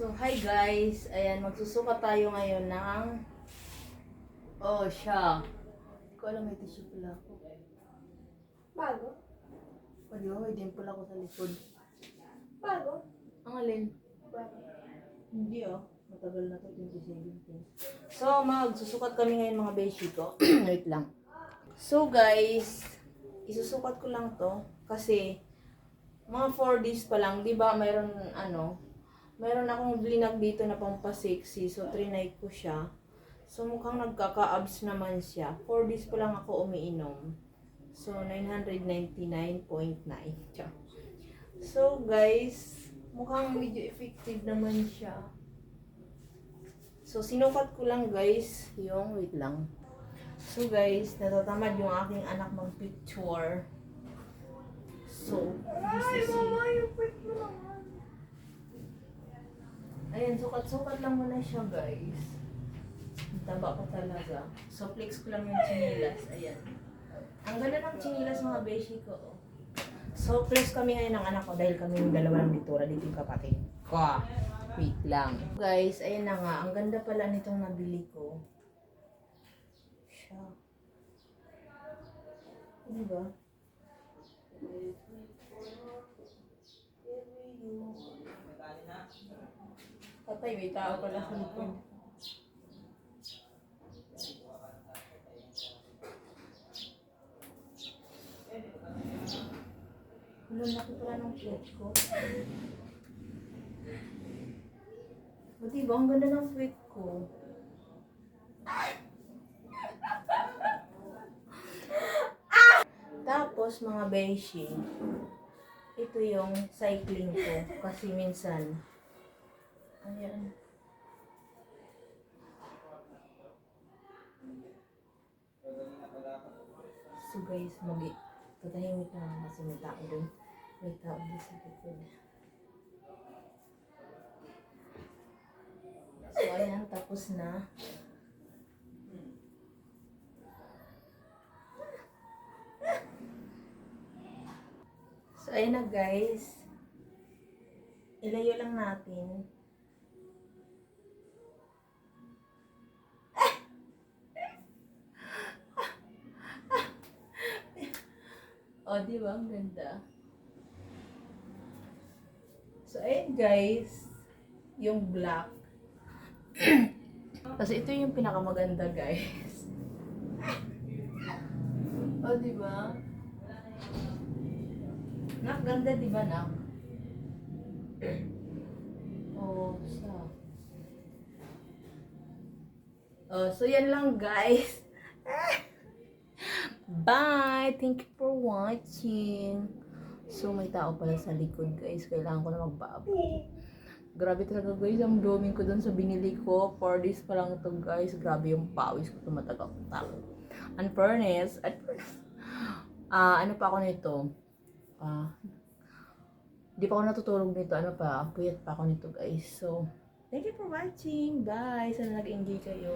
So, hi guys. Ayan, magsusukat tayo ngayon ng... Oh, siya. Hindi ko alam may tissue pala ako. Bago? Pwede ba? May dimple ako sa likod. Bago? Ang alin? Bago. Hindi oh. Matagal na to, 2017. So, magsusukat kami ngayon mga beshi ko. Wait lang. So guys, isusukat ko lang to kasi mga 4 days pa lang, 'di ba? Mayroon ano, mayroon akong blinag dito na pampasexy. So trinay ko siya. So mukhang nagkaka-abs naman siya. 4 days pa lang ako umiinom. So 999.9. Tiyan. So guys, mukhang medyo effective naman siya. So sinukat ko lang guys, yung wait lang. So guys, natatamad yung aking anak mag-picture. So, this is yung quick mo naman. Ayan, sukat-sukat lang muna siya, guys. Ang taba ko talaga. So, flex ko lang yung chinilas. Ayan. Ang ganda ng chinilas, mga beshi ko. oh. So, flex kami ngayon ng anak ko dahil kami yung dalawa ng litura dito yung kapatid ko. Wait lang. Guys, ayan na nga. Ang ganda pala nitong nabili ko. Siya. Ano ba? Patay, may tao pala sa likod. Wala laki pala ng plate ko. O diba, ang ganda ng plate ko. Tapos, mga beshi, ito yung cycling ko. Kasi minsan, ayan. So guys, mag tatahimik na ako kasi may tao dun. May tao dun sa likod. So ayan, tapos na. So ayan na guys. Ilayo lang natin. O, di ba? Ang ganda. So, ayun guys. Yung black. Kasi ito yung pinakamaganda guys. O, di ba? Nak, ganda di ba, nak? Oh, siya. Oh, so yan lang guys. Bye! Thank you for watching. So, may tao pala sa likod, guys. Kailangan ko na magbaba. Grabe talaga, guys. Ang blooming ko dun sa binili ko. 4 days pa lang ito, guys. Grabe yung pawis ko tumatagak. And fairness, at ah ano pa ako nito? Ah, di pa ako natutulog nito. Ano pa? Puyat pa ako nito, guys. So, thank you for watching. Bye! Sana nag-enjoy kayo.